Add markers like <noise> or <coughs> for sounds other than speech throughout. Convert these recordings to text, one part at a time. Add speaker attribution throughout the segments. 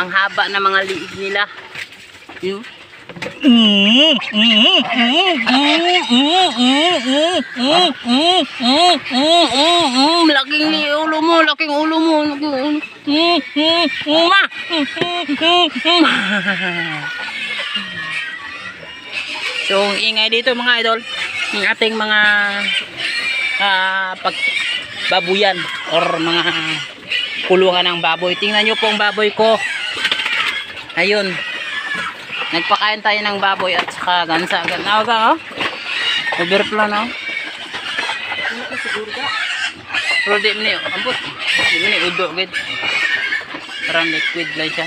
Speaker 1: Ang haba ng mga liig nila. Yun. Laking ulo mo, laking ulo mo. Ma! So, ang ingay dito mga idol, ng ating mga ah, pag babuyan or mga kulungan ng baboy. Tingnan nyo po ang baboy ko. Ayun. Nagpakain tayo ng baboy at saka gansa. Gansa ka, oh. Overflow na, oh. Pero di mo ni, ambot. Di mo ni udo, gid. Parang liquid lang siya.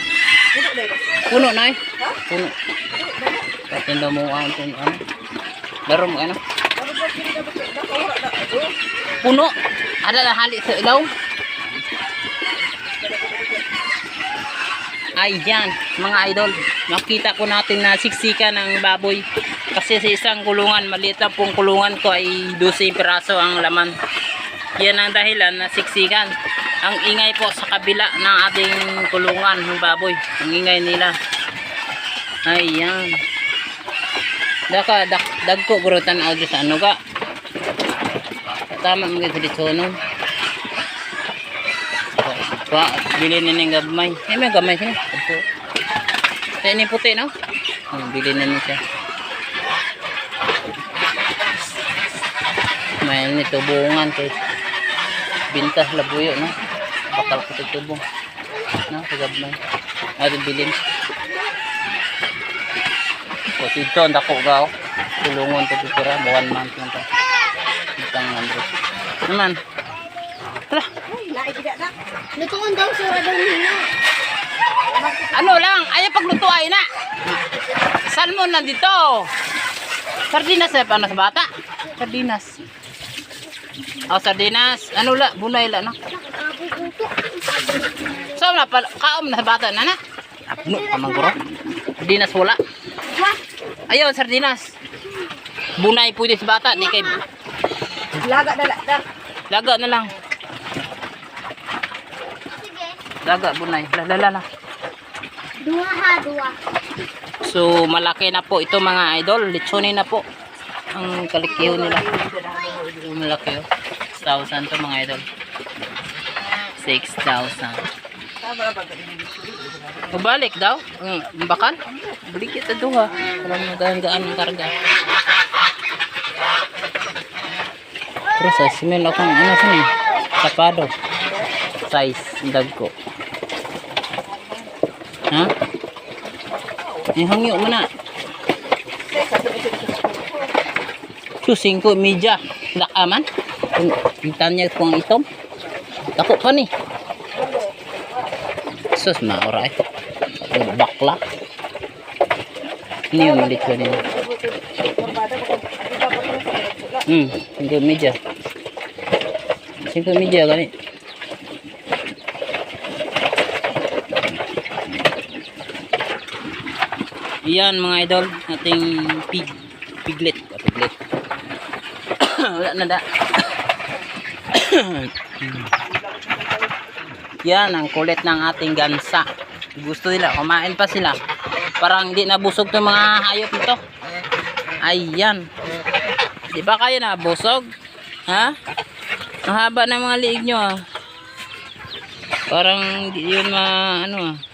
Speaker 1: Puno na eh. Puno. Patinda mo ang kung ano. Laro mo ano. Puno. Ada na hali sa. Ayan, mga idol. Nakita ko natin na siksika ng baboy. Kasi sa isang kulungan, maliit lang pong kulungan ko ay 12 piraso ang laman. Yan ang dahilan na siksikan. Ang ingay po sa kabila ng ating kulungan ng baboy. Ang ingay nila. Ayan. Daka, dak, dagko gurutan audio sa ano ka. Tama mga dito no. Pa, bili na ng gamay. Eh, may gamay siya. Ito. Kaya ni puti, no? Hmm, bili na niya siya. May ni tubungan kay bintas labuyo, no? Bakal ko ito tubong. No, sa gamay. Ay, bilin. So, dito, ang dako gaw. Tulungon to titira. One month lang to. Itang Andres. Naman. Tara.
Speaker 2: Lutuon daw, sura daw nila.
Speaker 1: Ano lang, ayaw pagluto ay na. Salmon na dito. Sardinas na paano sa bata? Sardinas. Oh, sardinas. Ano la, bunay la na. So na pala, kaom na sa bata na na. Apno, kamangkuro. Sardinas wala. Ayaw, sardinas. Bunay pwede sa bata, di kay
Speaker 2: Laga dala, da.
Speaker 1: laga na lang. Laga, bunay. La, la, la, la.
Speaker 2: Dua ha, dua.
Speaker 1: So, malaki na po ito mga idol. Litsunin na po. Ang kalikiho nila. So, malaki oh. 6,000 to mga idol. 6,000. Mabalik daw. Ang bakal. Balik ito duha. Parang nagagaan ng karga. Pero sa simen akong ano sa ni Tapado. Size. Ang dag ko. Ha? Ay, hangyo mo na. Susing ko, media. Lakaman. Kung tanya ko ang itom. Dako pa ni. Sus, maura eh. Bakla. Ini yung malit ko nila. Hmm, singko media. Singko media gani. Iyan mga idol, ating pig piglet, ah, piglet. <coughs> Wala na da. <coughs> Yan ang kulit ng ating gansa. Gusto nila, kumain pa sila. Parang hindi nabusog 'tong mga hayop nito. Ayan. Di ba kayo nabusog? Ha? Ang haba ng mga liig nyo ah. Parang yun ma ano ah.